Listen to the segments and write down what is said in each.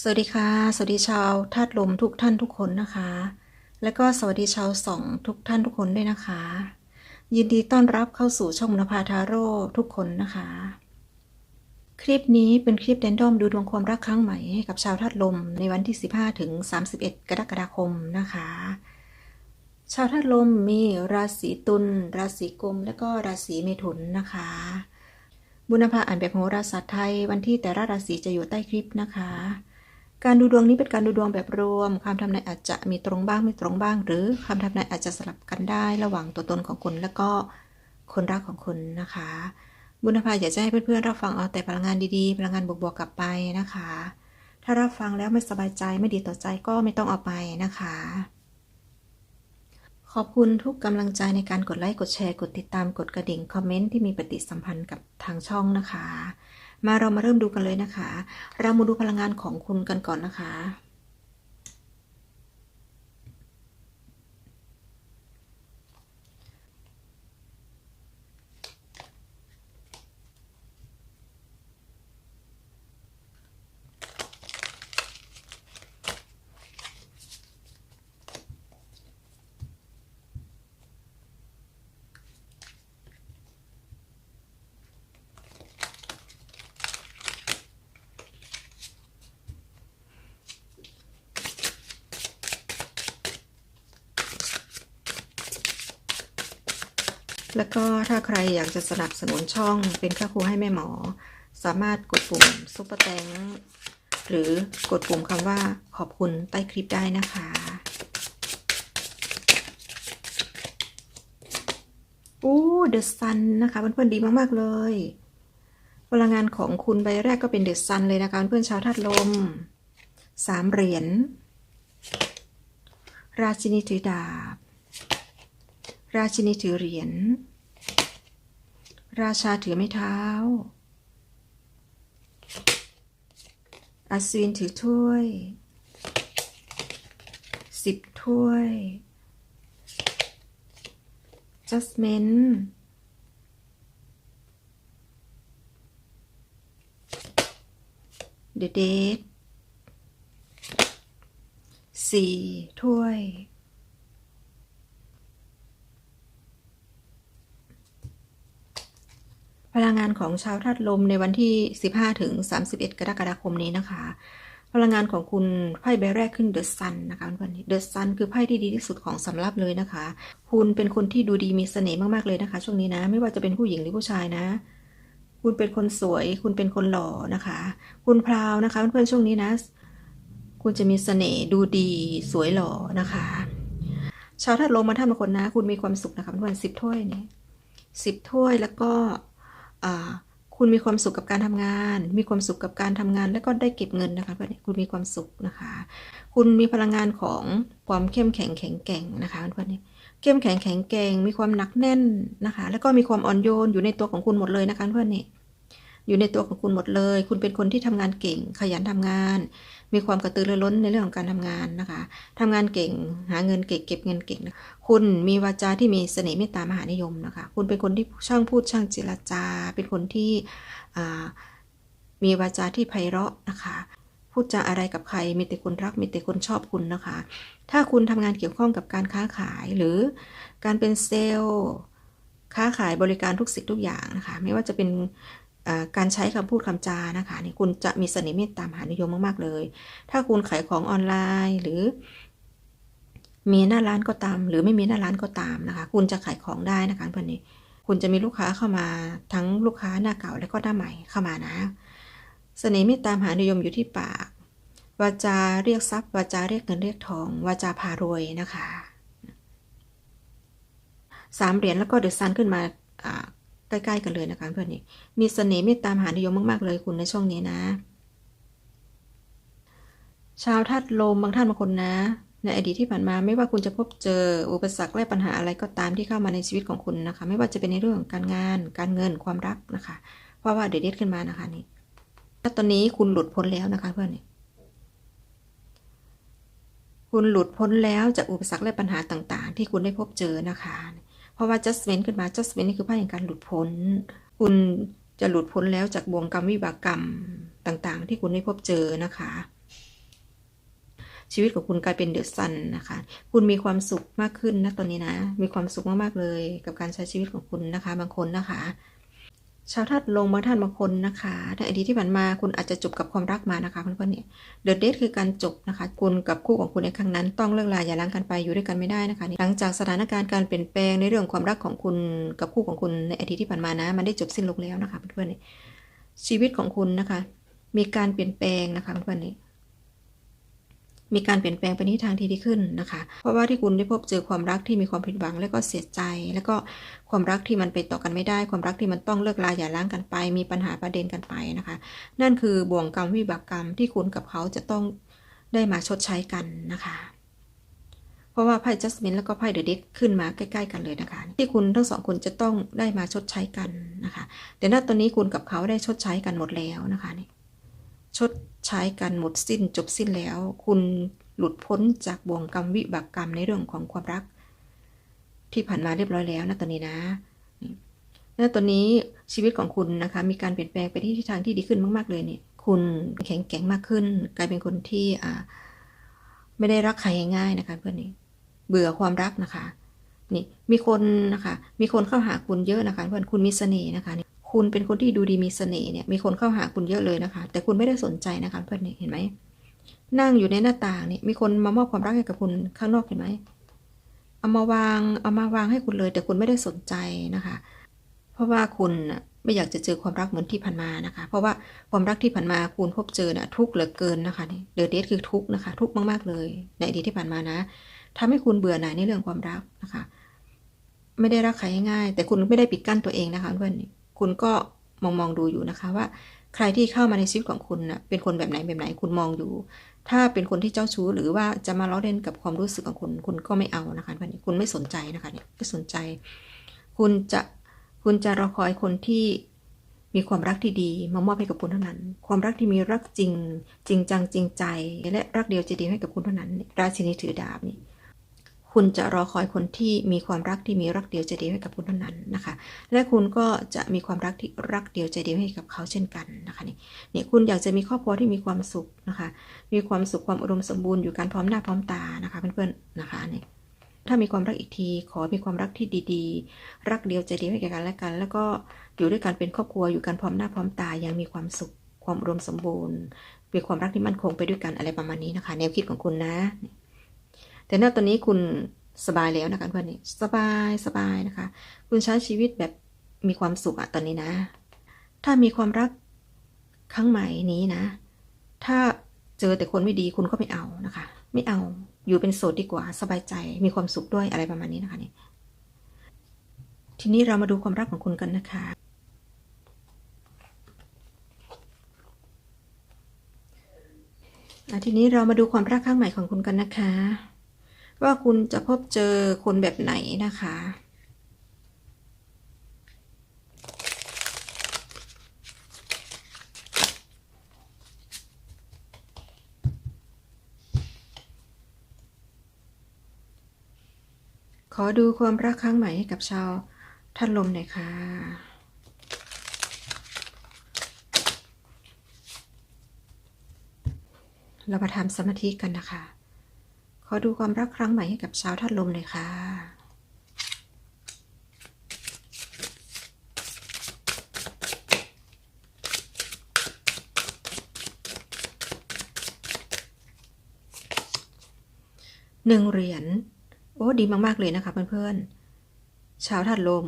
สวัสดีค่ะ สวัสดีชาวธาตุลมทุกท่านทุกคนนะคะ และก็สวัสดีชาวสองทุกท่านทุกคนด้วยนะคะ ยินดีต้อนรับเข้าสู่ช่องนภาทาโร่ทุกคนนะคะ คลิปนี้เป็นคลิปแรนดอมดูดวงความรักครั้งใหม่ให้กับชาวธาตุลมในวันที่ 15 ถึง 31 กรกฎาคมนะคะ ชาวธาตุลมมีราศีตุลราศีกุมและก็ราศีเมถุนนะคะบุญภาอ่านแบบโหราศาสตร์ไทยวันที่แต่ละราศีจะอยู่ใต้คลิปนะคะ การดูดวงนี้เป็นการดูดวงแบบรวมคำทำนายอาจจะมีตรงบ้างไม่ตรงบ้าง หรือคำทำนายอาจจะสลับกันได้ระหว่างตัวตนของคุณและก็คนรักของคุณนะคะ บุญภาอยากจะให้เพื่อนๆรับฟังเอาแต่พลังงานดีๆ พลังงานบวกๆกลับไปนะคะ ถ้ารับฟังแล้วไม่สบายใจไม่ดีต่อใจก็ไม่ต้องเอาไปนะคะ ขอบคุณทุกกำลังใจในการกดไลค์กดแชร์กดติดตามกดกระดิ่งคอมเมนต์ที่มีปฏิสัมพันธ์กับทางช่องนะคะ มาเรามาเริ่มดูกันเลยนะคะ เรามาดูพลังงานของคุณกันก่อนนะคะ แล้วก็ถ้าใครอยากจะสนับสนุนช่องเป็นค่าครูให้แม่หมอ สามารถกดปุ่มซุปเปอร์แตงหรือกดปุ่มคำว่าขอบคุณใต้คลิปได้นะคะ โอ้เดอะซันนะคะเพื่อนๆดีมาก ๆ เลยพลังงานของคุณใบแรกก็เป็นเดอะซันเลยนะคะเพื่อนชาวธาตุลมสามเหรียญราชินีถือดาบ ราชินีถือเหรียญ ราชาถือไม้เท้า อัศวินถือถ้วย สิบถ้วยจัสเมนเดอะเดทสี่ถ้วย พลังงานของชาวธาตุลมในวันที่ 15 ถึง 31 กรกฎาคมนี้นะคะ พลังงานของคุณไพ่ใบแรกขึ้นเดอะซันนะคะเพื่อนๆเดอะซันคือไพ่ที่ดีที่สุดของสำรับเลยนะคะ คุณเป็นคนที่ดูดีมีเสน่ห์มากๆเลยนะคะ ช่วงนี้นะ ไม่ว่าจะเป็นผู้หญิงหรือผู้ชายนะ คุณเป็นคนสวย คุณเป็นคนหล่อนะคะ คุณพราวนะคะเพื่อนๆช่วงนี้นะ คุณจะมีเสน่ห์ดูดีสวยหล่อนะคะ ชาวธาตุลมมาท่านคนนะ คุณมีความสุขนะคะเพื่อนๆสิบถ้วยนี้สิบถ้วยแล้วก็ คุณมีความสุขกับการทำงาน มีความสุขกับการทำงาน แล้วก็ได้เก็บเงินนะคะเพื่อนคุณมีความสุขนะคะ คุณมีพลังงานของความเข้มแข็งแข็งแกร่งนะคะเพื่อนเข้มแข็งแข็งแกร่ง มีความหนักแน่นนะคะ แล้วก็มีความอ่อนโยนอยู่ในตัวของคุณหมดเลยนะคะเพื่อนนี่ อยู่ในตัวของคุณหมดเลย คุณเป็นคนที่ทำงานเก่ง ขยันทำงาน มีความกระตือรือร้นในเรื่องของการทำงานนะคะทำงานเก่ง หาเงินเก่งเก็บเงินเก่ง คุณมีวาจาที่มีเสน่ห์เมตตามหานิยมนะคะ คุณเป็นคนที่ช่างพูดช่างเจรจา เป็นคนที่มีวาจาที่ไพเราะนะคะพูดจาอะไรกับใครมีแต่คนรักมีแต่คนชอบคุณนะคะ ถ้าคุณทำงานเกี่ยวข้องกับการค้าขายหรือการเป็นเซลล์ ค้าขายบริการทุกสิ่งทุกอย่างนะคะ ไม่ว่าจะเป็น การใช้คำพูดคำจานะคะนี่คุณจะมีเสน่ห์เมตตามหานิยมมากๆเลย ถ้าคุณขายของออนไลน์หรือ มีหน้าร้านก็ตาม หรือไม่มีหน้าร้านก็ตามนะคะ คุณจะขายของได้นะคะเพื่อนนี่คุณจะมีลูกค้าเข้ามาทั้งลูกค้าหน้าเก่าและก็หน้าใหม่เข้ามานะเสน่ห์เมตตามหานิยมอยู่ที่ปาก วาจาเรียกทรัพย์ วาจาเรียกเงินเรียกทอง วาจาพารวยนะคะสามเหรียญแล้วก็เดือะซันขึ้นมา ใกล้ๆกันเลยนะคะเพื่อนนี่มีเสน่ห์เมตตามหานิยมมากๆเลยคุณในช่วงนี้นะ ชาวธาตุลมบางท่านบางคนนะ ในอดีตที่ผ่านมาไม่ว่าคุณจะพบเจออุปสรรคและปัญหาอะไรก็ตามที่เข้ามาในชีวิตของคุณนะคะ ไม่ว่าจะเป็นในเรื่องของการงาน การเงินความรักนะคะ เพราะว่าเดดขึ้นมานะคะนี่แล้วตอนนี้คุณหลุดพ้นแล้วนะคะเพื่อนนี่คุณหลุดพ้นแล้วจากอุปสรรคและปัญหาต่างๆ ที่คุณได้พบเจอนะคะ เพราะว่า judgment ขึ้นมา judgment นี่คือไพ่แห่งการหลุดพ้น คุณจะหลุดพ้นแล้วจากบ่วงกรรมวิบากกรรมต่างๆ ที่คุณได้พบเจอนะคะ ชีวิตของคุณกลายเป็นเดือดซันนะคะ คุณมีความสุขมากขึ้นนะตอนนี้นะ มีความสุขมากๆเลย กับการใช้ชีวิตของคุณนะคะ บางคนนะคะ ชาวธาตุลงบางท่านบางคนนะคะในอดีตที่ผ่านมาคุณอาจจะจบกับความรักมานะคะเพื่อนๆเนี่ยเดอะเดทคือการจบนะคะ คุณกับคู่ของคุณในครั้งนั้นต้องเลิกลาอย่าล้างกันไปอยู่ด้วยกันไม่ได้นะคะ หลังจากสถานการณ์การเปลี่ยนแปลงในเรื่องความรักของคุณกับคู่ของคุณในอดีตที่ผ่านมานะ มันได้จบสิ้นลงแล้วนะคะเพื่อนๆเนี่ยชีวิตของคุณนะคะ มีการเปลี่ยนแปลงนะคะเพื่อนๆเนี่ย มีการเปลี่ยนแปลงไปในทางที่ดีขึ้นนะคะ เพราะว่าที่คุณได้พบเจอความรักที่มีความผิดหวัง แล้วก็เสียใจ แล้วก็ความรักที่มันไปต่อกันไม่ได้ ความรักที่มันต้องเลิกลาอย่าล้างกันไป มีปัญหาประเด็นกันไปนะคะ นั่นคือบ่วงกรรมวิบากกรรมที่คุณกับเขาจะต้องได้มาชดใช้กันนะคะ เพราะว่าไพ่จัสมินแล้วก็ไพ่เดอะเด็กขึ้นมาใกล้ๆกันเลยนะคะ ที่คุณทั้งสองคนจะต้องได้มาชดใช้กันนะคะ แต่ณตอนนี้คุณกับเขาได้ชดใช้กันหมดแล้วนะคะนี่ชด ใช้กันหมดสิ้นจบสิ้นแล้ว คุณหลุดพ้นจากบ่วงกรรมวิบากกรรมในเรื่องของความรัก ที่ผ่านมาเรียบร้อยแล้วนะตอนนี้นะณตอนนี้ชีวิตของคุณนะคะ มีการเปลี่ยนแปลงไปที่ทิศทางที่ดีขึ้นมาก ๆ เลยเนี่ย คุณแข็งแกร่งมากขึ้น กลายเป็นคนที่อ่า ไม่ได้รักใครง่ายๆนะคะ เพื่อนนี่เบื่อความรักนะคะ นี่มีคนนะคะ มีคนเข้าหาคุณเยอะนะคะ เพื่อนคุณมีเสน่ห์นะคะ คุณเป็นคนที่ดูดีมีเสน่ห์เนี่ยมีคนเข้าหาคุณเยอะเลยนะคะ แต่คุณไม่ได้สนใจนะคะเพื่อนนี่เห็นไหมนั่งอยู่ในหน้าต่างเนี่ยมีคนมามอบความรักให้กับคุณข้างนอกเห็นไหมเอามาวางเอามาวางให้คุณเลย แต่คุณไม่ได้สนใจนะคะ เพราะว่าคุณไม่อยากจะเจอความรักเหมือนที่ผ่านมานะคะ เพราะว่าความรักที่ผ่านมาคุณพบเจอน่ะทุกเหลือเกินนะคะเดอะเดทคือทุกนะคะ ทุกมากๆเลย ในอดีตที่ผ่านมานะทำให้คุณเบื่อหน่ายในเรื่องความรักนะคะ ไม่ได้รักใครง่ายแต่คุณไม่ได้ปิดกั้นตัวเองนะคะเพื่อน คุณก็มองมองดูอยู่นะคะว่า ใครที่เข้ามาในชีวิตของคุณนะเป็นคนแบบไหนแบบไหนคุณมองอยู่ ถ้าเป็นคนที่เจ้าชู้หรือว่าจะมาล้อเล่นกับความรู้สึกของคุณ คุณก็ไม่เอานะคะเพื่อนคุณไม่สนใจนะคะเนี่ยไม่สนใจ คุณจะคุณจะรอคอยคนที่มีความรักที่ดีมามอบให้กับคุณเท่านั้น ความรักที่มีรักจริง จริงจังจริงใจ และรักเดียวใจเดียวให้กับคุณเท่านั้น ราชินีถือดาบนี่ คุณจะรอคอยคนที่มีความรักที่มีรักเดียวใจเดียวให้กับคุณเท่านั้นนะคะ และคุณก็จะมีความรักที่รักเดียวใจเดียวให้กับเขาเช่นกันนะคะนี่นี่คุณอยากจะมีครอบครัวที่มีความสุขนะคะ มีความสุขความอุดมสมบูรณ์อยู่การพร้อมหน้าพร้อมตานะคะเพื่อนๆนะคะนี่ถ้ามีความรักอีกที ขอมีความรักที่ดีๆ รักเดียวใจเดียวให้แก่กันและกัน แล้วก็อยู่ด้วยกันเป็นครอบครัวอยู่กันพร้อมหน้าพร้อมตายังมีความสุขความอุดมสมบูรณ์มีความรักที่มั่นคงไปด้วยกันอะไรประมาณนี้นะคะ แนวคิดของคุณนะ แต่ณตอนนี้คุณสบายแล้วนะคะเพื่อนนี่สบายสบายนะคะ คุณใช้ชีวิตแบบมีความสุขอะตอนนี้นะ ถ้ามีความรักครั้งใหม่นี้นะ ถ้าเจอแต่คนไม่ดีคุณก็ไม่เอานะคะ ไม่เอาอยู่เป็นโสดดีกว่า สบายใจมีความสุขด้วยอะไรประมาณนี้นะคะนี่ทีนี้เรามาดูความรักของคุณกันนะคะ ทีนี้เรามาดูความรักครั้งใหม่ของคุณกันนะคะ ว่าคุณจะพบเจอคนแบบไหนนะคะ ขอดูความรักครั้งใหม่ให้กับชาวท่านลมหน่อยค่ะเรามาทำสมาธิกันนะคะ ขอดูความรักครั้งใหม่ให้กับชาวท่านลมหน่อยค่ะ หนึ่งเหรียญ โอ้ดีมากๆเลยนะคะเพื่อนๆ ชาวธาตุลม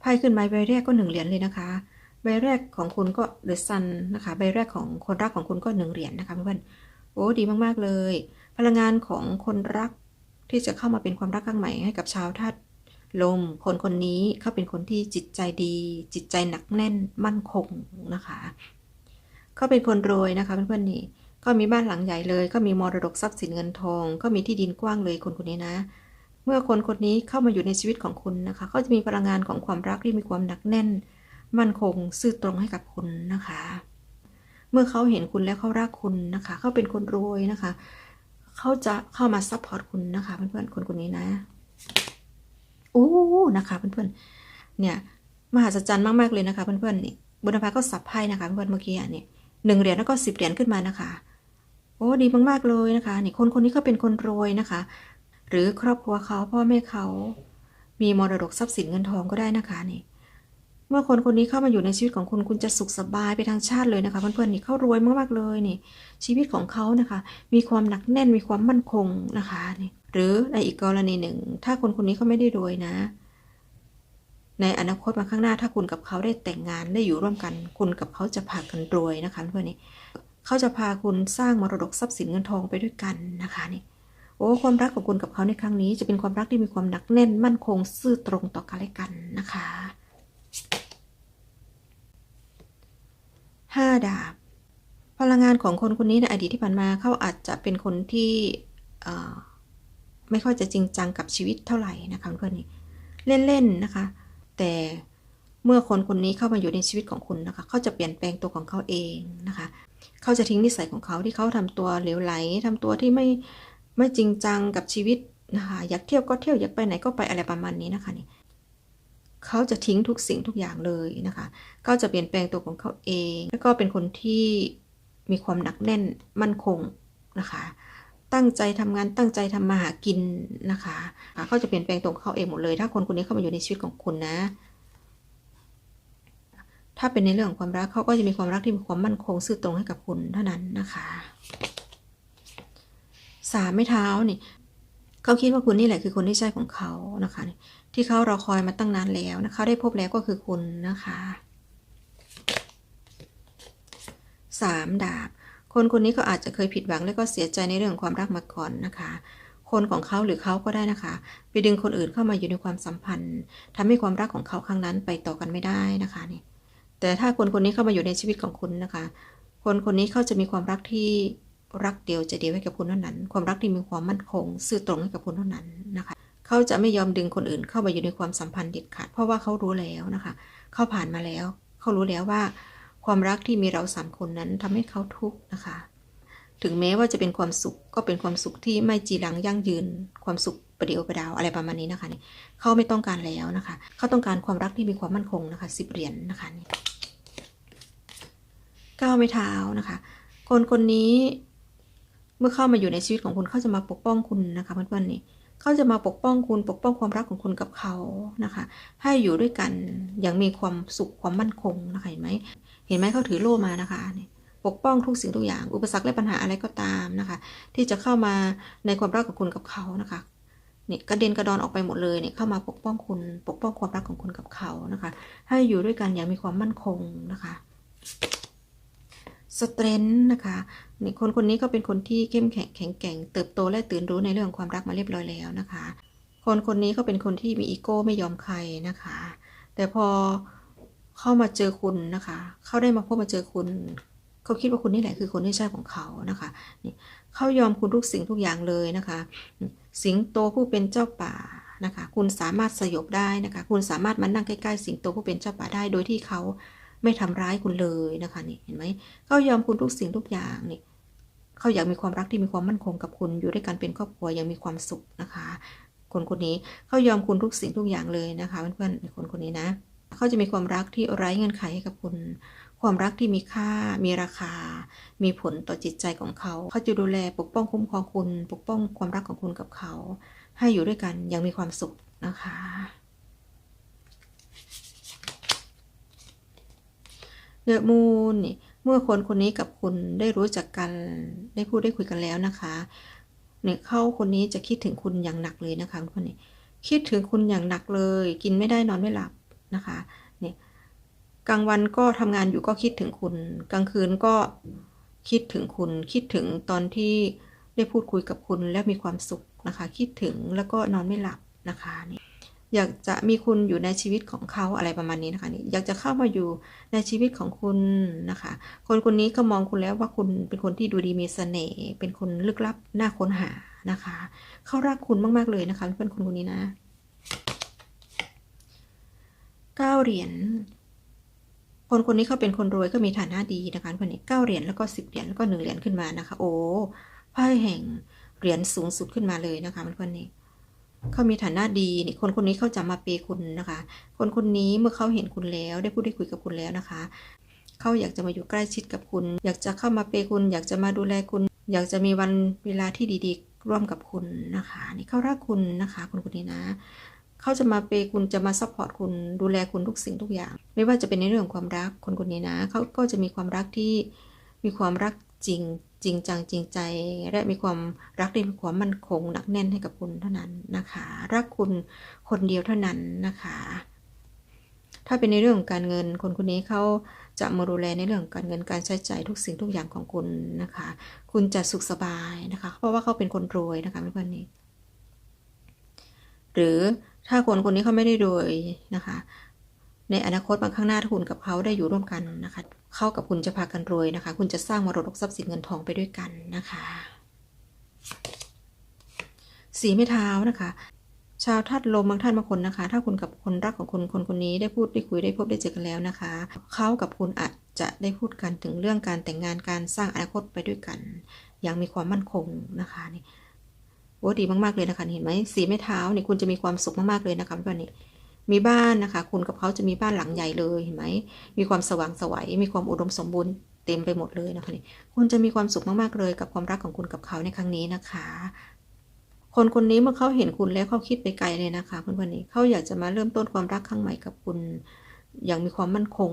ไพ่ขึ้นใบใบแรกก็หนึ่งเหรียญเลยนะคะ ใบแรกของคุณก็เดอะซันนะคะ ใบแรกของคนรักของคุณก็หนึ่งเหรียญนะคะเพื่อนๆ โอ้ดีมากๆเลย พลังงานของคนรักที่จะเข้ามาเป็นความรักครั้งใหม่ให้กับชาวธาตุลม คนคนนี้เขาเป็นคนที่จิตใจดี จิตใจหนักแน่นมั่นคงนะคะเขาเป็นคนรวยนะคะเพื่อนๆนี่ก็มีบ้านหลังใหญ่เลย ก็มีมรดกทรัพย์สินเงินทอง ก็มีที่ดินกว้างเลยคนคนนี้นะ เมื่อคนคนนี้เข้ามาอยู่ในชีวิตของคุณนะคะเขาจะมีพลังงานของความรักที่มีความหนักแน่น มั่นคงซื่อตรงให้กับคุณนะคะ เมื่อเขาเห็นคุณแล้วเขารักคุณนะคะเขาเป็นคนรวยนะคะ เขาจะเข้ามาซัพพอร์ตคุณนะคะ เพื่อนๆคนคนนี้นะโอ้นะคะเพื่อนๆเนี่ยมหัศจรรย์มากๆเลยนะคะเพื่อนๆนี่บุญพาก็สับไพ่นะคะเพื่อนๆเมื่อกี้อะเนี่หนึ่งเหรียญแล้วก็สิบเหรียญขึ้นมานะคะ โอ้ดีมากๆเลยนะคะนี่คนคนนี้ก็เป็นคนรวยนะคะ หรือครอบครัวเขาพ่อแม่เขามีมรดกทรัพย์สินเงินทองก็ได้นะคะนี่ มื่อคนคนนี้เข้ามาอยู่ในชีวิตของคุณคุณจะสุขสบายไปทางชาติเลยนะคะเพื่อนๆนี่เขารวยมากๆเลยนี่ ชีวิตของเขานะคะ มีความหนักแน่นมีความมั่นคงนะคะนี่หรือในอีกกรณีหนึ่ง ถ้าคนคนนี้เขาไม่ได้รวยนะ ในอนาคตมาข้างหน้าถ้าคุณกับเขาได้แต่งงานได้อยู่ร่วมกัน คุณกับเขาจะพากันรวยนะคะเพื่อนนี่เขาจะพาคุณสร้างมรดกทรัพย์สินเงินทองไปด้วยกันนะคะนี่โอ้ความรักของคุณกับเขาในครั้งนี้จะเป็นความรักที่มีความหนักแน่นมั่นคงซื่อตรงต่อกันและกันนะคะ ห้าดาบ พลังงานของคนคนนี้ในอดีตที่ผ่านมาเขาอาจจะเป็นคนที่ไม่ค่อยจะจริงจังกับชีวิตเท่าไหร่นะคะเพื่อนนี่เล่นๆนะคะ แต่เมื่อคนคนนี้เข้ามาอยู่ในชีวิตของคุณนะคะเขาจะเปลี่ยนแปลงตัวของเขาเองนะคะเขาจะทิ้งนิสัยของเขาที่เขาทำตัวเหลวไหลทำตัวที่ไม่ไม่จริงจังกับชีวิตนะคะอยากเที่ยวก็เที่ยวอยากไปไหนก็ไปอะไรประมาณนี้นะคะนี่ เขาจะทิ้งทุกสิ่งทุกอย่างเลยนะคะเขาจะเปลี่ยนแปลงตัวของเขาเอง แล้วก็เป็นคนที่มีความหนักแน่นมั่นคงนะคะ ตั้งใจทำงานตั้งใจทำมาหากินนะคะเขาจะเปลี่ยนแปลงตัวของเขาเองหมดเลย ถ้าคนคนนี้เข้ามาอยู่ในชีวิตของคุณนะ ถ้าเป็นในเรื่องของความรักเขาก็จะมีความรักที่มีความมั่นคงซื่อตรงให้กับคุณเท่านั้นนะคะ สามไม่เท้านี่ เขาคิดว่าคุณนี่แหละคือคนที่ใช่ของเขานะคะ ที่เขารอคอยมาตั้งนานแล้วนะคะได้พบแล้วก็คือคุณนะคะสามดาบ คนคนนี้ก็อาจจะเคยผิดหวังและก็เสียใจในเรื่องของความรักมาก่อนนะคะ คนของเขาหรือเขาก็ได้นะคะ ไปดึงคนอื่นเข้ามาอยู่ในความสัมพันธ์ทำให้ความรักของเขาครั้งนั้นไปต่อกันไม่ได้นะคะนี่แต่ถ้าคนคนนี้เข้ามาอยู่ในชีวิตของคุณนะคะ คนคนนี้เขาจะมีความรักที่ รักเดียวจะเดียวให้กับคุณเท่านั้น ความรักที่มีความมั่นคง ซื่อตรงให้กับคุณเท่านั้นนะคะ เขาจะไม่ยอมดึงคนอื่นเข้ามาอยู่ในความสัมพันธ์เด็ดขาด เพราะว่าเขารู้แล้วนะคะ เขาผ่านมาแล้ว เขารู้แล้วว่า ความรักที่มีเราสามคนนั้นทำให้เขาทุกข์นะคะ ถึงแม้ว่าจะเป็นความสุขก็เป็นความสุขที่ไม่จีรังยั่งยืน ความสุขประเดียวประดาวอะไรประมาณนี้นะคะนี่เขาไม่ต้องการแล้วนะคะ เขาต้องการความรักที่มีความมั่นคงนะคะสิบเหรียญนนะคะนี่ก้าวไม่เท้านะคะ คนคนนี้ มื่อเข้ามาอยู่ในชีวิตของคุณเขาจะมาปกป้องคุณนะคะเพื่อนๆนี่เขาจะมาปกป้องคุณปกป้องความรักของคุณกับเขานะคะ ให้อยู่ด้วยกันอย่างมีความสุขความมั่นคงนะคะเห็นไหมเห็นไหมเขาถือโล่มานะคะนี่ปกป้องทุกสิ่งทุกอย่าง อุปสรรคและปัญหาอะไรก็ตามนะคะ ที่จะเข้ามาในความรักของคุณกับเขานะคะนี่กระเด็นกระดอนออกไปหมดเลยเนี่ยเข้ามาปกป้องคุณ ปกป้องความรักของคุณกับเขานะคะ ให้อยู่ด้วยกันอย่างมีความมั่นคงนะคะ สเตรนท์นะคะนี่คนคนนี้ก็เป็นคนที่เข้มแข็งแข็งแกร่งเติบโตและตื่นรู้ในเรื่องของความรักมาเรียบร้อยแล้วนะคะ คนคนนี้ก็เป็นคนที่มีอีโก้ไม่ยอมใครนะคะ แต่พอเข้ามาเจอคุณนะคะเขาได้มาพบมาเจอคุณเขาคิดว่าคุณนี่แหละคือคนที่ใช่ของเขานะคะนี่เขายอมคุณทุกสิ่งทุกอย่างเลยนะคะ สิงโตผู้เป็นเจ้าป่านะคะ คุณสามารถสยบได้นะคะ คุณสามารถมานั่งใกล้ๆ สิงโตผู้เป็นเจ้าป่าได้โดยที่เขา ไม่ทำร้ายคุณเลยนะคะนี่เห็นไหมเขายอมคุณทุกสิ่งทุกอย่างนี่เขาอยากมีความรักที่มีความมั่นคงกับคุณอยู่ด้วยกันเป็นครอบครัวย่างมีความสุขนะคะ คนคนนี้เขายอมคุณทุกสิ่งทุกอย่างเลยนะคะเพื่อนๆคนคนนี้นะเขาจะมีความรักที่ไร้เงื่อนไขให้กับคุณความรักที่มีค่า มีราคา มีผลต่อจิตใจของเขา เขาจะดูแลปกป้องคุ้มครองคุณ ปกป้องความรักของคุณกับเขา ให้อยู่ด้วยกันย่างมีความสุขนะคะ เดอะมูนนี่เมื่อคนคนนี้กับคุณได้รู้จักกัน ได้พูดได้คุยกันแล้วนะคะเนี่ยเขาคนนี้จะคิดถึงคุณอย่างหนักเลยนะคะคนนี้คิดถึงคุณอย่างหนักเลย กินไม่ได้นอนไม่หลับนะคะเนี่ยกลางวันก็ทำงานอยู่ก็คิดถึงคุณ กลางคืนก็คิดถึงคุณ คิดถึงตอนที่ได้พูดคุยกับคุณและมีความสุขนะคะ คิดถึงแล้วก็นอนไม่หลับนะคะนี่ อยากจะมีคุณอยู่ในชีวิตของเขาอะไรประมาณนี้นะคะนี่อยากจะเข้ามาอยู่ในชีวิตของคุณนะคะ คนคนนี้ก็มองคุณแล้วว่าคุณเป็นคนที่ดูดีมีเสน่ห์เป็นคนลึกลับน่าค้นหานะคะ เขารักคุณมาก ๆ เลยนะคะเพื่อนคนคนนี้นะเก้าเหรียญคนคนนี้เขาเป็นคนรวยก็มีฐานะดีนะคะคนนี้เก้าเหรียญแล้วก็สิบเหรียญแล้วก็หนึ่งเหรียญขึ้นมานะคะ โอ้ไพ่แห่งเหรียญสูงสุดขึ้นมาเลยนะคะเพื่อนๆนี่ เขามีฐานะดีนี่คนคนนี้เขาจะมาเปย์คุณนะคะ คนคนนี้เมื่อเขาเห็นคุณแล้ว ได้พูดได้คุยกับคุณแล้วนะคะเขาอยากจะมาอยู่ใกล้ชิดกับคุณ อยากจะเข้ามาเปย์คุณ อยากจะมาดูแลคุณ อยากจะมีวันเวลาที่ดีๆ ร่วมกับคุณนะคะ นี่เขารักคุณนะคะ คนคนนี้นะเขาจะมาเปย์คุณจะมาซัพพอร์ตคุณดูแลคุณทุกสิ่งทุกอย่าง ไม่ว่าจะเป็นในเรื่องของความรักคนคนนี้นะเขาก็จะมีความรักที่มีความรักจริง จริงจังจริงใจ และมีความรักที่มีความมั่นคงหนักแน่นให้กับคุณเท่านั้นนะคะ รักคุณคนเดียวเท่านั้นนะคะ ถ้าเป็นในเรื่องของการเงิน คนคนนี้เขาจะมาดูแลในเรื่องการเงินการใช้จ่ายทุกสิ่งทุกอย่างของคุณนะคะ คุณจะสุขสบายนะคะ เพราะว่าเขาเป็นคนรวยนะคะเพื่อนนี้ หรือถ้าคนคนนี้เขาไม่ได้รวยนะคะ ในอนาคตบางข้างหน้าถ้าคุณกับเขาได้อยู่ร่วมกันนะคะ เขากับคุณจะพากันรวยนะคะ คุณจะสร้างมรดกทรัพย์สินเงินทองไปด้วยกันนะคะ สีไม่เท้านะคะ ชาวธาตุลมบางท่านบางคนนะคะ ถ้าคุณกับคนรักของคุณคนคนนี้ได้พูดได้คุยได้พบได้เจอกันแล้วนะคะ เขากับคุณอาจจะได้พูดกันถึงเรื่องการแต่งงานการสร้างอนาคตไปด้วยกัน อย่างมีความมั่นคงนะคะนี่โอ้ดีมากๆเลยนะคะเห็นไหมสีไม่เท้าเนี่ยคุณจะมีความสุขมากๆเลยนะคะเพื่อนนี่ มีบ้านนะคะ คุณกับเขาจะมีบ้านหลังใหญ่เลยเห็นไหมมีความสว่างไสวยมีความอุดมสมบูรณ์เต็มไปหมดเลยนะคะนี่คุณจะมีความสุขมากๆเลยกับความรักของคุณกับเขาในครั้งนี้นะคะ คนคนนี้เมื่อเขาเห็นคุณแล้วเขาคิดไปไกลเลยนะคะเพื่อนๆนี้เขาอยากจะมาเริ่มต้นความรักครั้งใหม่กับคุณอย่างมีความมั่นคง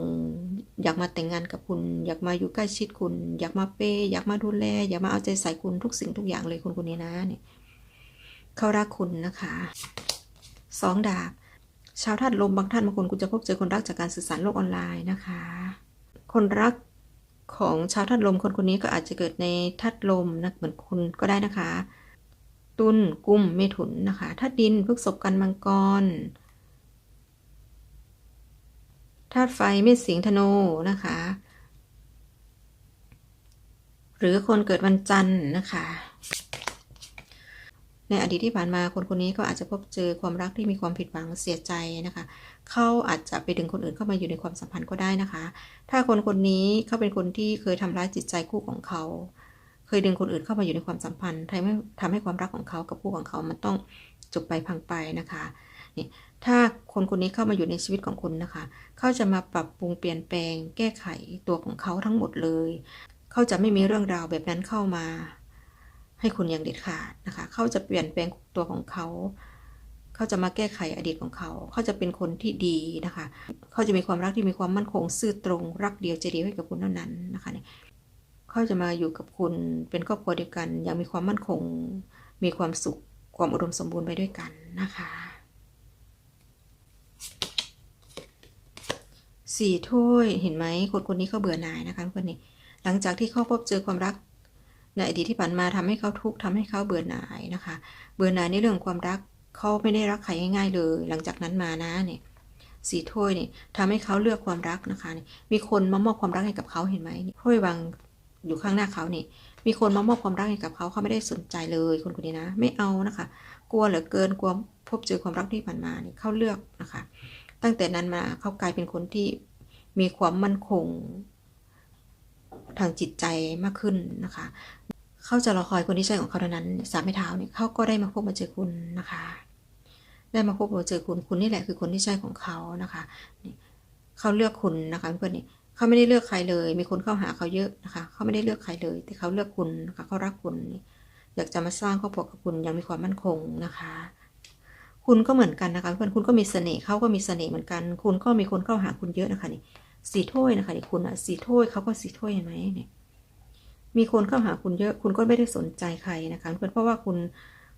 อยากมาแต่งงานกับคุณ อยากมาอยู่ใกล้ชิดคุณ อยากมาเปย์อยากมาดูแล อยากมาเอาใจใส่คุณทุกสิ่งทุกอย่างเลยคนคนนี้นะเนี่ยเขารักคุณนะคะสองดาบ ชาวธาตุลมบางท่านบางคนคุณจะพบเจอคนรักจากการสื่อสารโลกออนไลน์นะคะ คนรักของชาวธาตุลมคนคนนี้ก็อาจจะเกิดในธาตุลมนะเหมือนคุณก็ได้นะคะ ตุลกุมเมถุนนะคะธาตุดินพฤกษบกันมังกรธาตุไฟเมษสิงธนูนะคะ หรือคนเกิดวันจันทร์นะคะ ในอดีตที่ผ่านมาคนคนนี้ก็อาจจะพบเจอความรักที่มีความผิดหวังเสียใจนะคะ เขาอาจจะไปดึงคนอื่นเข้ามาอยู่ในความสัมพันธ์ก็ได้นะคะ ถ้าคนคนนี้เขาเป็นคนที่เคยทำร้ายจิตใจคู่ของเขา เคยดึงคนอื่นเข้ามาอยู่ในความสัมพันธ์ทำให้ทำให้ความรักของเขากับคู่ของเขามันต้องจบไปพังไปนะคะนี่ถ้าคนคนนี้เข้ามาอยู่ในชีวิตของคุณนะคะ เขาจะมาปรับปรุงเปลี่ยนแปลง แก้ไขตัวของเขาทั้งหมดเลย เขาจะไม่มีเรื่องราวแบบนั้นเข้ามา ให้คุณอย่างเด็ดขาดนะคะ เขาจะเปลี่ยนแปลงตัวของเขา เขาจะมาแก้ไขอดีตของเขา เขาจะเป็นคนที่ดีนะคะ เขาจะมีความรักที่มีความมั่นคงซื่อตรง รักเดียวใจเดียวให้กับคุณเท่านั้นนะคะเนี่ยเขาจะมาอยู่กับคุณเป็นครอบครัวเดียวกัน อย่างมีความมั่นคง มีความสุข ความอุดมสมบูรณ์ไปด้วยกันนะคะสี่ถ้วยเห็นไหมคนคนนี้เขาเบื่อหน่ายนะคะคนนี้ หลังจากที่เขาพบเจอความรัก ในอดีตที่ผ่านมาทำให้เขาทุกข์ทำให้เขาเบื่อหน่ายนะคะ เบื่อหน่ายในเรื่องความรักเขาไม่ได้รักใครง่ายๆเลย หลังจากนั้นมานะเนี่ยสี่ถ้วยเนี่ยทำให้เขาเลือกความรักนะคะ มีคนมามอบความรักให้กับเขาเห็นไหมถ้วยวางอยู่ข้างหน้าเขานี่มีคนมามอบความรักให้กับเขาเขาไม่ได้สนใจเลยคนคนนี้นะ ไม่เอานะคะ กลัวเหลือเกินกลัวพบเจอความรักที่ผ่านมาเนี่ยเขาเลือกนะคะ ตั้งแต่นั้นมาเขากลายเป็นคนที่มีความมั่นคงทางจิตใจมากขึ้นนะคะ เขาจะรอคอยคนที่ใช่ของเขาเท่านั้นสามไม่เท้าเนี่ยเขาก็ได้มาพบมาเจอคุณนะคะ ได้มาพบมาเจอคุณคุณนี่แหละคือคนที่ใช่ของเขานะคะเขาเลือกคุณนะคะเพื่อนนี่เขาไม่ได้เลือกใครเลย มีคนเข้าหาเขาเยอะนะคะเขาไม่ได้เลือกใครเลย แต่เขาเลือกคุณนะคะเขารักคุณอยากจะมาสร้างครอบครัวกับคุณยังมีความมั่นคงนะคะคุณก็เหมือนกันนะคะเพื่อนคุณก็มีเสน่ห์เขาก็มีเสน่ห์เหมือนกัน คุณก็มีคนเข้าหาคุณเยอะนะคะนี่สีถ้วยนะคะเด็กคุณอะสีถ้วยเขาก็สีถ้วยเห็นไหมเนี่ย มีคนเข้าหาคุณเยอะคุณก็ไม่ได้สนใจใครนะคะเพื่อนเพราะว่าคุณ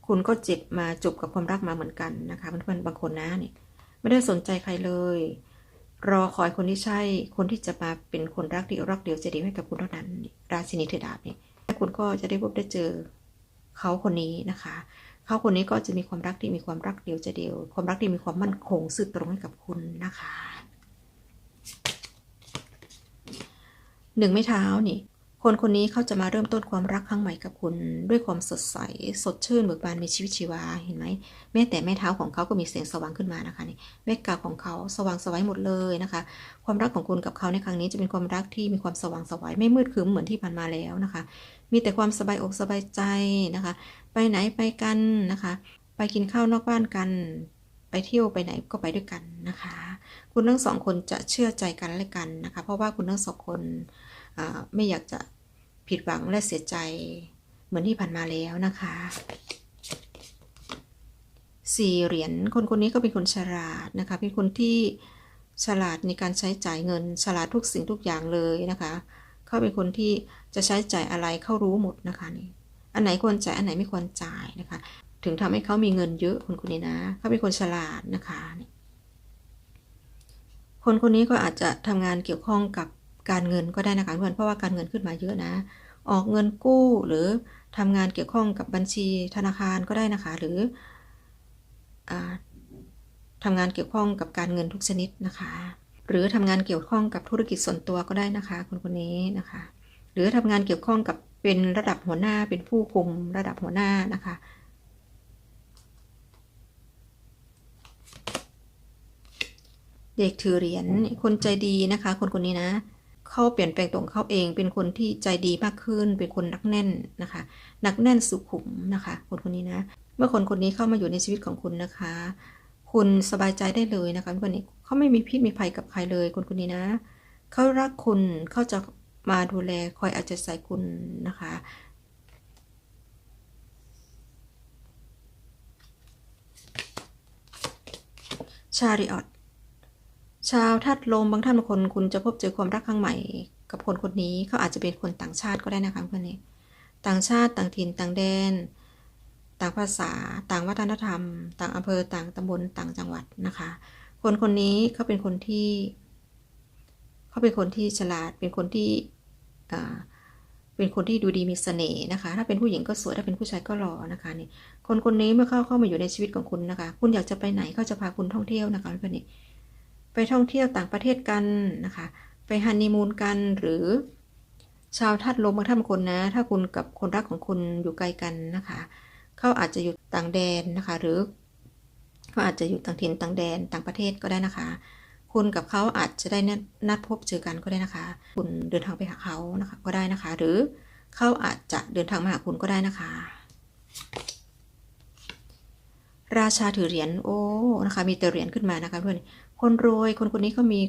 คุณก็เจ็บมาจบกับความรักมาเหมือนกันนะคะเพื่อนบางคนนะเนี่ยไม่ได้สนใจใครเลย รอคอยคนที่ใช่คนที่จะมาเป็นคนรักเดียวรักเดียวจะดีให้กับคุณเท่านั้น ราชินีเทดาบเนี่ยคุณก็จะได้พบได้เจอเขาคนนี้นะคะ เขาคนนี้ก็จะมีความรักที่มีความรักเดียวจะเดียว ความรักที่มีความมั่นคงสื่อตรงให้กับคุณนะคะหนึ่งไม่เท้านี่ คนคนนี้เขาจะมาเริ่มต้นความรักครั้งใหม่กับคุณด้วยความสดใส สดชื่นเบิกบานมีชีวิตชีวาเห็นไหมแม้แต่แม่เท้าของเขาก็มีแสงสว่างขึ้นมานะคะนี่แม่กาของเขาสว่างสวัยหมดเลยนะคะ ความรักของคุณกับเขาในครั้งนี้จะเป็นความรักที่มีความสว่างสวัยไม่มืดคืมเหมือนที่ผ่านมาแล้วนะคะ มีแต่ความสบายอกสบายใจนะคะ ไปไหนไปกันนะคะ ไปกินข้าวนอกบ้านกัน ไปเที่ยวไปไหนก็ไปด้วยกันนะคะ คุณทั้งสองคนจะเชื่อใจกันและกันนะคะ เพราะว่าคุณทั้งสองคนไม่อยากจะ ผิดหวังและเสียใจเหมือนที่ผ่านมาแล้วนะคะสี่เหรียญคนคนนี้ก็เป็นคนฉลาดนะคะเป็นคนที่ฉลาดในการใช้จ่ายเงิน ฉลาดทุกสิ่งทุกอย่างเลยนะคะเขาเป็นคนที่จะใช้จ่ายอะไรเขารู้หมดนะคะนี่อันไหนควรจ่ายอันไหนไม่ควรจ่ายนะคะ ถึงทำให้เขามีเงินเยอะคนคนนี้นะเขาเป็นคนฉลาดนะคะคนคนนี้ก็อาจจะทำงานเกี่ยวข้องกับ การเงินก็ได้นะคะเพื่อนเพราะว่าการเงินขึ้นมาเยอะนะ ออกเงินกู้หรือทำงานเกี่ยวข้องกับบัญชีธนาคารก็ได้นะคะ หรืออทำงานเกี่ยวข้องกับการเงินทุกชนิดนะคะ หรือทำงานเกี่ยวข้องกับธุรกิจส่วนตัวก็ได้นะคะ คนคนนี้นะคะ หรือทำงานเกี่ยวข้องกับเป็นระดับหัวหน้าเป็นผู้คุมระดับหัวหน้านะคะเด็กถือเหรียญคนใจดีนะคะ คนคนนี้นะ เขาเปลี่ยนแปลงตัวเขาเอง เป็นคนที่ใจดีมากขึ้น เป็นคนนักแน่นนะคะ นักแน่นสุขุมนะคะ คนคนนี้นะ เมื่อคนคนนี้เข้ามาอยู่ในชีวิตของคุณนะคะ คุณสบายใจได้เลยนะคะคนนี้เขาไม่มีพิษมีภัยกับใครเลยคนคนนี้นะเขารักคุณเขาจะมาดูแลคอยอาจจะใส่คุณนะคะชาริออต ชาวธาตุลมบางท่านบางคนคุณจะพบเจอความรักครั้งใหม่กับคนคนนี้เขาอาจจะเป็นคนต่างชาติก็ได้นะคะเพื่อนนี้ต่างชาติต่างถิ่นต่างแดน ต่างภาษา ต่างวัฒนธรรม ต่างอำเภอต่างตำบลต่างจังหวัดนะคะ คนคนนี้เขาเป็นคนที่เขาเป็นคนที่ฉลาดเป็นคนที่เป็นคนที่ดูดีมีเสน่ห์นะคะ ถ้าเป็นผู้หญิงก็สวยถ้าเป็นผู้ชายก็หล่อนะคะนี่คนคนนี้เมื่อเข้าเข้ามาอยู่ในชีวิตของคุณนะคะ คุณอยากจะไปไหนเขาจะพาคุณท่องเที่ยวนะคะเพื่อนนี่ ไปท่องเที่ยวต่างประเทศกันนะคะ ไปฮันนีมูนกันหรือ ชาวทัดลมบางท่านคนนะ ถ้าคุณกับคนรักของคุณอยู่ไกลกันนะคะเขาอาจจะอยู่ต่างแดนนะคะ หรือเขาอาจจะอยู่ต่างถิ่นต่างแดนต่างประเทศก็ได้นะคะ คุณกับเขาอาจจะได้นัดพบเจอกันก็ได้นะคะ คุณเดินทางไปหาเขานะคะก็ได้นะคะ หรือเขาอาจจะเดินทางมาหาคุณก็ได้นะคะ ราชาถือเหรียญโอ้นะคะ มีแต่เหรียญขึ้นมานะคะเพื่อน คนรวยคนคนนี้ก็มี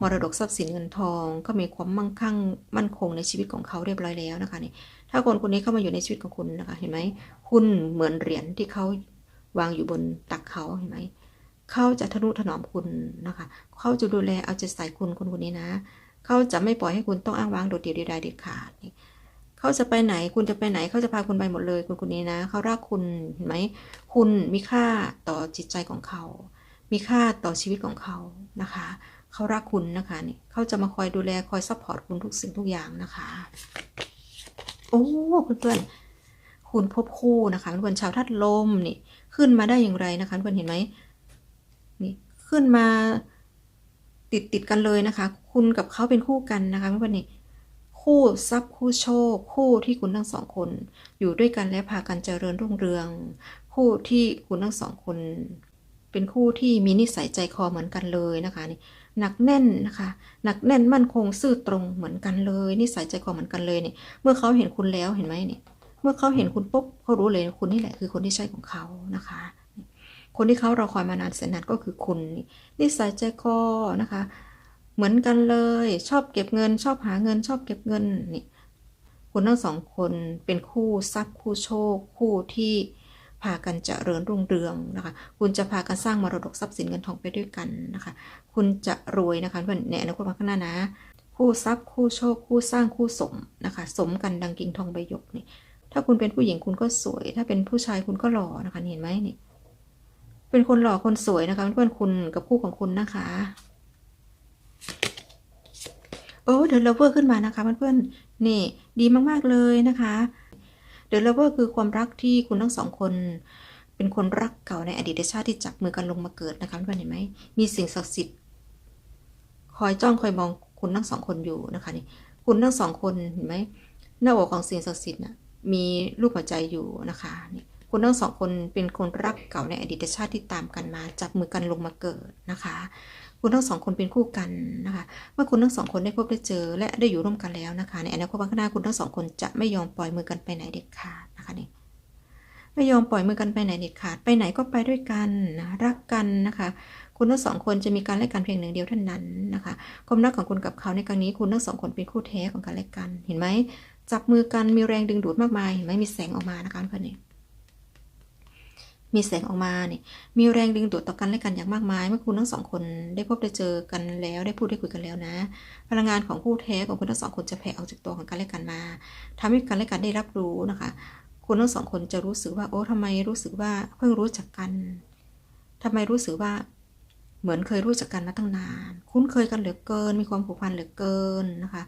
มรดกทรัพย์สินเงินทอง ก็มีความมั่งคั่งมั่นคงในชีวิตของเขาเรียบร้อยแล้วนะคะนี่ถ้าคนคนนี้เข้ามาอยู่ในชีวิตของคุณนะคะเห็นไหมคุณเหมือนเหรียญที่เขาวางอยู่บนตักเขาเห็นไหมเขาจะทนุถนอมคุณนะคะเขาจะดูแลเอาใจใส่คุณคนคนนี้นะเขาจะไม่ปล่อยให้คุณต้องอ้างว้างโดดเดี่ยวเดียวดายเด็ดขาดเขาจะไปไหนคุณจะไปไหนเขาจะพาคุณไปหมดเลยคนคนนี้นะเขารักคุณเห็นไหมคุณมีค่าต่อจิตใจของเขา มีค่าต่อชีวิตของเขานะคะ เขารักคุณนะคะนี่เขาจะมาคอยดูแลคอยซัพพอร์ตคุณทุกสิ่งทุกอย่างนะคะ โอ้เพื่อนๆคุณพบคู่นะคะเพื่อนชาวทัดลมนี่ขึ้นมาได้อย่างไรนะคะเพื่อนเห็นไหมนี่ขึ้นมาติดติดกันเลยนะคะ คุณกับเขาเป็นคู่กันนะคะเพื่อนนี่คู่ทรัพย์คู่โชค คู่ที่คุณทั้งสองคน อยู่ด้วยกันและพากันเจริญรุ่งเรือง คู่ที่คุณทั้งสองคน เป็นคู่ที่มีนิสัยใจคอเหมือนกันเลยนะคะนี่หนักแน่นนะคะหนักแน่นมั่นคงซื่อตรงเหมือนกันเลย นิสัยใจคอเหมือนกันเลยเนี่ยเมื่อเขาเห็นคุณแล้วเห็นไหมเนี่ยเมื่อเขาเห็นคุณปุ๊บเขารู้เลยคุณนี่แหละคือคนที่ใช่ของเขานะคะ คนที่เขาเราคอยมานานแสนนานก็คือคุณนิสัยใจคอนะคะ เหมือนกันเลย ชอบเก็บเงิน ชอบหาเงิน ชอบเก็บเงินนี่คุณทั้งสองคนเป็นคู่ทรัพย์คู่โชค คู่ที่ พากันเจริญรุ่งเรืองนะคะ คุณจะพากันสร้างมรดกทรัพย์สินเงินทองไปด้วยกันนะคะ คุณจะรวยนะคะเพื่อนในอนาคตข้างหน้านะ คู่ทรัพย์คู่โชคคู่สร้างคู่สมนะคะ สมกันดังกิ่งทองใบหยกนี่ ถ้าคุณเป็นผู้หญิงคุณก็สวย ถ้าเป็นผู้ชายคุณก็หล่อนะคะเห็นไหมนี่ เป็นคนหล่อคนสวยนะคะเพื่อนคุณกับคู่ของคุณนะคะโอ้เดี๋ยวเราเพิ่มขึ้นมานะคะเพื่อนๆนี่ดีมากๆเลยนะคะ เดอะเลเวอร์คือความรักที่คุณทั้งสองคน เป็นคนรักเก่าในอดีตชาติที่จับมือกันลงมาเกิดนะคะเพื่อนเห็นไหมมีสิ่งศักดิ์สิทธิ์คอยจ้องคอยมองคุณทั้งสองคนอยู่นะคะนี่คุณทั้งสองคนเห็นไหมหน้าอกของสิ่งศักดิ์สิทธิ์น่ะมีรูปหัวใจอยู่นะคะนี่ คุณทั้งสองคนเป็นคนรักเก่าในอดีตชาติที่ตามกันมาจับมือกันลงมาเกิดนะคะ คุณทั้งสองคนเป็นคู่กันนะคะ เมื่อคุณทั้งสองคนได้พบได้เจอ และได้อยู่ร่วมกันแล้วนะคะ ในอนาคตข้างหน้าคุณทั้งสองคนจะไม่ยอมปล่อยมือกันไปไหนเด็ดขาดนะคะนี่ไม่ยอมปล่อยมือกันไปไหนเด็ดขาดไปไหนก็ไปด้วยกันนะรักกันนะคะคุณทั้งสองคนจะมีการและกันเพียงหนึ่งเดียวเท่านั้นนะคะความรักของคุณกับเขาในครั้งนี้คุณทั้งสองคนเป็นคู่แท้ของกันและกัน เห็นไหมจับมือกันมีแรงดึงดูดมากมายเห็นไหมมีแสงออกมานะคะเพื่อนนี่ มีแสงออกมาเนี่ยมีแรงดึงดูดต่อกันและกันอย่างมากมาย เมื่อคุณทั้งสองคนได้พบได้เจอกันแล้วได้พูดได้คุยกันแล้วนะ พลังงานของคู่แท้ของคุณทั้งสองคนจะแผ่ออกจากตัวของกันและกันมาทำให้กันและกันได้รับรู้นะคะ คุณทั้งสองคนจะรู้สึกว่า โอ้ทำไมรู้สึกว่าเพิ่งรู้จักกันทำไมรู้สึกว่า เหมือนเคยรู้จักกันมาตั้งนาน คุ้นเคยกันเหลือเกิน มีความผูกพันเหลือเกินนะคะ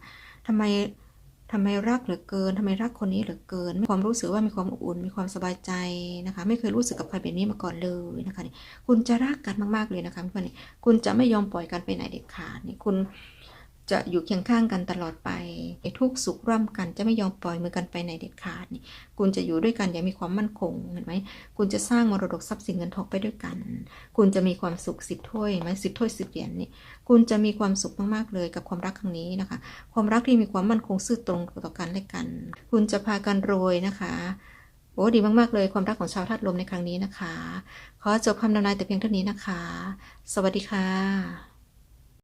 ทำไม ทำไมรักเหลือเกินทำไมรักคนนี้เหลือเกินมีความรู้สึกว่ามีความอบอุ่น มีความสบายใจนะคะ ไม่เคยรู้สึกกับใครแบบนี้มาก่อนเลยนะคะนี่คุณจะรักกันมากๆเลยนะคะเพื่อนคุณจะไม่ยอมปล่อยกันไปไหนเด็ดขาดนี่คุณ จะอยู่เคียงข้างกันตลอดไปทุกสุขร่วมกันจะไม่ยอมปล่อยมือกันไปไหนเด็ดขาดนี่คุณจะอยู่ด้วยกันอย่างมีความมั่นคงเห็นไหมคุณจะสร้างมรดกทรัพย์สินเงินทองไปด้วยกัน คุณจะมีความสุขสิบถ้วยไหมสิบถ้วยสิบเหรียญนี่คุณจะมีความสุขมากๆเลยกับความรักครั้งนี้นะคะ ความรักที่มีความมั่นคงซื่อตรงต่อกันและกัน คุณจะพากันโรยนะคะโอ้ดีมาก ๆ เลยความรักของชาวธาตุลมในครั้งนี้นะคะ ขอจบคำทำนายแต่เพียงเท่านี้นะคะ สวัสดีค่ะ